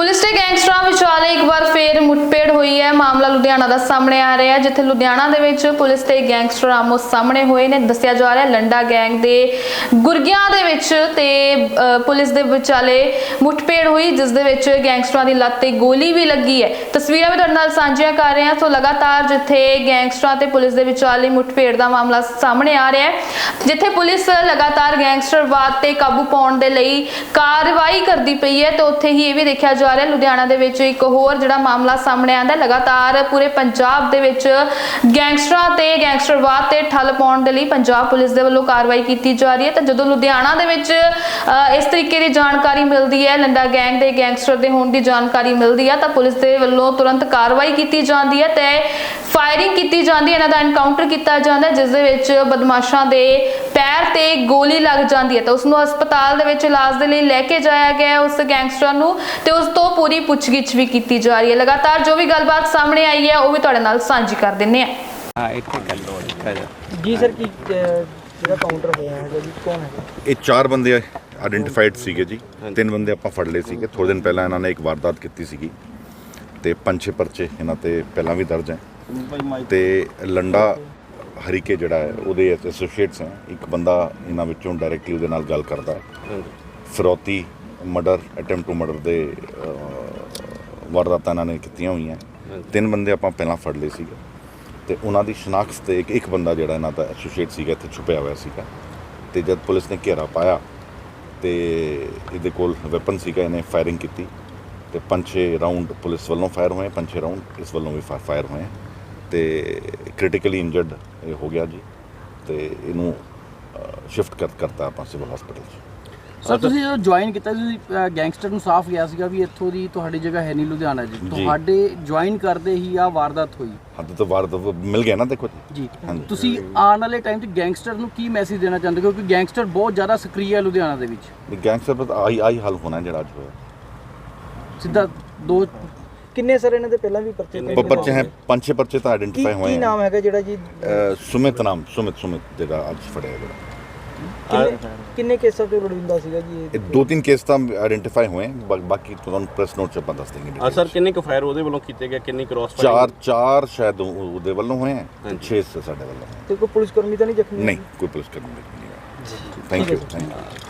Police ਤੇ ਗੈਂਗਸਟਰਾਂ ਵਿਚਾਲੇ ਇੱਕ ਵਾਰ ਫੇਰ ਮੁੱਠਭੇੜ ਹੋਈ ਹੈ। ਮਾਮਲਾ ਲੁਧਿਆਣਾ ਦਾ ਸਾਹਮਣੇ ਆ ਰਿਹਾ ਹੈ, ਜਿੱਥੇ ਲੁਧਿਆਣਾ ਦੇ ਵਿੱਚ ਪੁਲਿਸ ਤੇ ਗੈਂਗਸਟਰ ਆਮੋ ਸਾਹਮਣੇ ਹੋਏ ਨੇ। ਦੱਸਿਆ ਜਾ ਰਿਹਾ ਲੰਡਾ ਗੈਂਗ ਦੇ ਗੁਰਗਿਆਂ ਦੇ ਵਿੱਚ ਤੇ ਪੁਲਿਸ ਦੇ ਵਿਚਾਲੇ ਮੁੱਠਭੇੜ ਹੋਈ, ਜਿਸ ਦੇ ਵਿੱਚ ਗੈਂਗਸਟਰਾਂ ਦੀ ਲੱਤ ਤੇ ਗੋਲੀ ਵੀ ਲੱਗੀ ਹੈ। ਤਸਵੀਰਾਂ ਵੀ ਤੁਹਾਡੇ ਨਾਲ ਸਾਂਝੀਆਂ ਕਰ ਰਹੇ ਹਾਂ। ਸੋ ਲਗਾਤਾਰ ਜਿੱਥੇ ਗੈਂਗਸਟਰਾਂ ਤੇ ਪੁਲਿਸ ਦੇ ਵਿਚਾਲੇ ਮੁੱਠਭੇੜ ਦਾ ਮਾਮਲਾ ਸਾਹਮਣੇ ਆ ਰਿਹਾ ਹੈ, ਜਿੱਥੇ ਪੁਲਿਸ ਲਗਾਤਾਰ ਗੈਂਗਸਟਰਵਾਦ ਤੇ ਕਾਬੂ ਪਾਉਣ ਦੇ ਲਈ ਕਾਰਵਾਈ ਕਰਦੀ ਪਈ ਹੈ, ਤੇ ਉੱਥੇ ਹੀ ਇਹ ਵੀ ਦੇਖਿਆ ਜਾ ਰਿਹਾ। ਲੁਧਿਆਣਾ ਦੇ ਵਿੱਚ ਇੱਕ ਹੋਰ ਜਿਹੜਾ ਮਾਮਲਾ ਸਾਹਮਣੇ ਆਂਦਾ ਲਗਾਤਾਰ ਪੂਰੇ ਪੰਜਾਬ ਦੇ ਵਿੱਚ ਗੈਂਗਸਟਰਾਂ ਤੇ ਗੈਂਗਸਟਰਵਾਦ ਤੇ ਠੱਲ ਪਾਉਣ ਦੇ ਲਈ ਪੰਜਾਬ ਪੁਲਿਸ ਦੇ ਵੱਲੋਂ ਕਾਰਵਾਈ ਕੀਤੀ ਜਾ ਰਹੀ ਹੈ। ਤਾਂ ਜਦੋਂ ਲੁਧਿਆਣਾ ਦੇ ਵਿੱਚ ਇਸ ਤਰੀਕੇ ਦੀ ਜਾਣਕਾਰੀ ਮਿਲਦੀ ਹੈ ਲੰਡਾ ਗੈਂਗ ਦੇ ਗੈਂਗਸਟਰ ਦੇ ਹੋਣ ਦੀ ਜਾਣਕਾਰੀ ਮਿਲਦੀ ਹੈ ਤਾਂ ਪੁਲਿਸ ਦੇ ਵੱਲੋਂ ਤੁਰੰਤ ਕਾਰਵਾਈ ਕੀਤੀ ਜਾਂਦੀ ਹੈ ਤੇ ਫਾਇਰਿੰਗ ਕੀਤੀ ਜਾਂਦੀ ਹੈ। ਇਹਨਾਂ ਦਾ ਐਨਕਾਊਂਟਰ ਕੀਤਾ ਜਾਂਦਾ ਹੈ, ਜਿਸ ਦੇ ਵਿੱਚ ਬਦਮਾਸ਼ਾਂ ਦੇ ਪੈਰ ਤੇ ਗੋਲੀ ਲੱਗ ਜਾਂਦੀ ਹੈ। ਤਾਂ ਉਸ ਨੂੰ ਹਸਪਤਾਲ ਦੇ ਵਿੱਚ ਇਲਾਜ ਦੇ ਲਈ ਲੈ ਕੇ ਜਾਇਆ ਗਿਆ ਉਸ ਗੈਂਗਸਟਰ ਨੂੰ ਤੇ ਉਸ ਤੋਂ ਪੂਰੀ ਪੁੱਛਗਿੱਛ ਵੀ ਕੀਤੀ ਜਾ ਰਹੀ ਹੈ। ਲਗਾਤਾਰ ਜੋ ਵੀ ਗੱਲਬਾਤ ਸਾਹਮਣੇ ਆਈ ਹੈ ਉਹ ਵੀ ਤੁਹਾਡੇ ਨਾਲ ਸਾਂਝੀ ਕਰ ਦਿੰਨੇ ਆ ਹਾਂ ਇੱਥੇ ਕਰ ਲਓ ਇੱਥੇ ਜਾ ਜੀ ਸਰ ਕੀ ਜਿਹੜਾ ਕਾਊਂਟਰ ਹੋਇਆ ਹੈ ਜੀ ਕੌਣ ਹੈ? ਇਹ ਚਾਰ ਬੰਦੇ ਆਇਡੈਂਟੀਫਾਈਡ ਸੀਗੇ ਜੀ। ਤਿੰਨ ਬੰਦੇ ਆਪਾਂ ਫੜ ਲਏ ਸੀਗੇ। ਥੋੜੇ ਦਿਨ ਪਹਿਲਾਂ ਇਹਨਾਂ ਨੇ ਇੱਕ ਵਾਰਦਾਤ ਕੀਤੀ ਸੀਗੀ। ਤੇ ਪੰਜ ਛੇ ਪਰਚੇ ਇਹਨਾਂ ਤੇ ਪਹਿਲਾਂ ਵੀ ਦਰਜ ਹੈ। ਤੇ ਲੰਡਾ ਹਰੀਕੇ ਜਿਹੜਾ ਹੈ ਉਹਦੇ ਐਸੋਸੀਏਟਸ ਹੈ। ਇੱਕ ਬੰਦਾ ਇਹਨਾਂ ਵਿੱਚੋਂ ਡਾਇਰੈਕਟਲੀ ਉਹਦੇ ਨਾਲ ਗੱਲ ਕਰਦਾ ਹੈ। ਫਿਰੌਤੀ ਮਰਡਰ ਅਟੈਂਪਟ ਟੂ ਮਰਡਰ ਦੇ ਵਾਰਦਾਤਾਂ ਇਹਨਾਂ ਨੇ ਕੀਤੀਆਂ ਹੋਈਆਂ। ਤਿੰਨ ਬੰਦੇ ਆਪਾਂ ਪਹਿਲਾਂ ਫੜ ਲਏ ਸੀਗੇ। ਤੇ ਉਹਨਾਂ ਦੀ ਸ਼ਨਾਖਤ ਤੇ ਇੱਕ ਇੱਕ ਬੰਦਾ ਜਿਹੜਾ ਇਹਨਾਂ ਦਾ ਐਸੋਸੀਏਟ ਸੀਗਾ ਇੱਥੇ ਛੁਪਿਆ ਹੋਇਆ ਸੀਗਾ। ਤੇ ਜਦ ਪੁਲਿਸ ਨੇ ਘੇਰਾ ਪਾਇਆ ਤੇ ਇਹਦੇ ਕੋਲ ਵੈਪਨ ਸੀਗਾ ਇਹਨੇ ਫਾਇਰਿੰਗ ਕੀਤੀ। ਤੇ ਪੰਜ ਰਾਉਂਡ ਪੁਲਿਸ ਵੱਲੋਂ ਫਾਇਰ ਹੋਏ ਪੰਜ ਰਾਉਂਡ ਇਸ ਵੱਲੋਂ ਵੀ ਫਾਇਰ ਹੋਏ। ਤੇ ਕ੍ਰਿਟੀਕਲੀ ਇੰਜਰਡ ਇਹ ਹੋ ਗਿਆ ਜੀ। ਤੇ ਇਹਨੂੰ ਸ਼ਿਫਟ ਕਰ ਕਰਤਾ ਆਪਾਂ ਸਿਵਲ ਹਸਪੀਟਲ 'ਚ। ਸਰ ਤੁਸੀਂ ਜਦੋਂ ਜੁਆਇਨ ਕੀਤਾ ਤੁਸੀਂ ਗੈਂਗਸਟਰ ਨੂੰ ਸਾਫ਼ ਗਿਆ ਸੀਗਾ ਵੀ ਇੱਥੋਂ ਦੀ ਤੁਹਾਡੀ ਜਗ੍ਹਾ ਹੈ ਨਹੀਂ ਲੁਧਿਆਣਾ ਜੀ। ਤੁਹਾਡੇ ਜੁਆਇਨ ਕਰਦੇ ਹੀ ਆ ਵਾਰਦਾਤ ਹੋਈ। ਹੱਦ ਤੋਂ ਵਾਰ ਮਿਲ ਗਿਆ ਨਾ ਦੇਖੋ ਜੀ। ਤੁਸੀਂ ਆਉਣ ਵਾਲੇ ਟਾਈਮ 'ਚ ਗੈਂਗਸਟਰ ਨੂੰ ਕੀ ਮੈਸੇਜ ਦੇਣਾ ਚਾਹੁੰਦੇ ਹੋ? ਕਿਉਂਕਿ ਗੈਂਗਸਟਰ ਬਹੁਤ ਜ਼ਿਆਦਾ ਸਕਰੀਏ ਹੈ ਲੁਧਿਆਣਾ ਦੇ ਵਿੱਚ। ਗੈਂਗਸਟਰ ਪਰ ਆਈ ਆਈ ਹਾਲ ਹੋਣਾ ਜਿਹੜਾ ਅੱਜ ਹੋਇਆ। ਸਿੱਧਾ ਦੋ ਕਿੰਨੇ ਸਰ ਇਹਨਾਂ ਦੇ ਪਹਿਲਾਂ ਵੀ ਪਰਚੇ ਪਰਚੇ ਹੈ ਪੰਜ ਛੇ ਪਰਚੇ ਤਾਂ ਆਇਡੈਂਟੀਫਾਈ ਹੋਏ ਕੀ ਹੈ। ਨਾਮ ਹੈਗਾ ਜਿਹੜਾ ਜੀ ਸੁਮਿਤ ਨਾਮ ਸੁਮਿਤ ਸੁਮਿਤ ਜਿਹੜਾ ਅੱਜ ਫੜਿਆ ਜਿਹੜਾ ਕਿੰਨੇ ਕੇਸਾਂ ਤੇ ਲੋੜੀਂਦਾ ਸੀਗਾ ਜੀ ਇਹ? ਦੋ ਤਿੰਨ ਕੇਸ ਤਾਂ ਆਇਡੈਂਟੀਫਾਈ ਹੋਏ ਬਾ- ਬਾਕੀ ਤੁਹਾਨੂੰ ਪ੍ਰੈਸ ਨੋਟ ਚ ਆਪਾਂ ਦੱਸ ਦੇंगे ਆ ਸਰ ਕਿੰਨੇ ਕੁ ਫਾਇਰ ਉਹਦੇ ਵੱਲੋਂ ਕੀਤੇ ਗਏ ਕਿੰਨੀ ਕ੍ਰਾਸ ਚਾਰ ਚਾਰ ਸ਼ਾਇਦ ਉਹ- ਉਹਦੇ ਵੱਲੋਂ ਹੋਏ ਹੈ ਸਾਡੇ ਵੱਲੋਂ ਤੇ ਕੋਈ ਪੁਲਿਸ ਕਰਮੀ ਤਾਂ ਨਹੀਂ ਜ਼ਖਮੀ? ਨਹੀਂ ਕੋਈ ਪੁਲਿਸ ਕਰਨੀ ਨਹੀਂ ਥੈਂਕ ਯੂ ਥੈਂਕ ਯੂ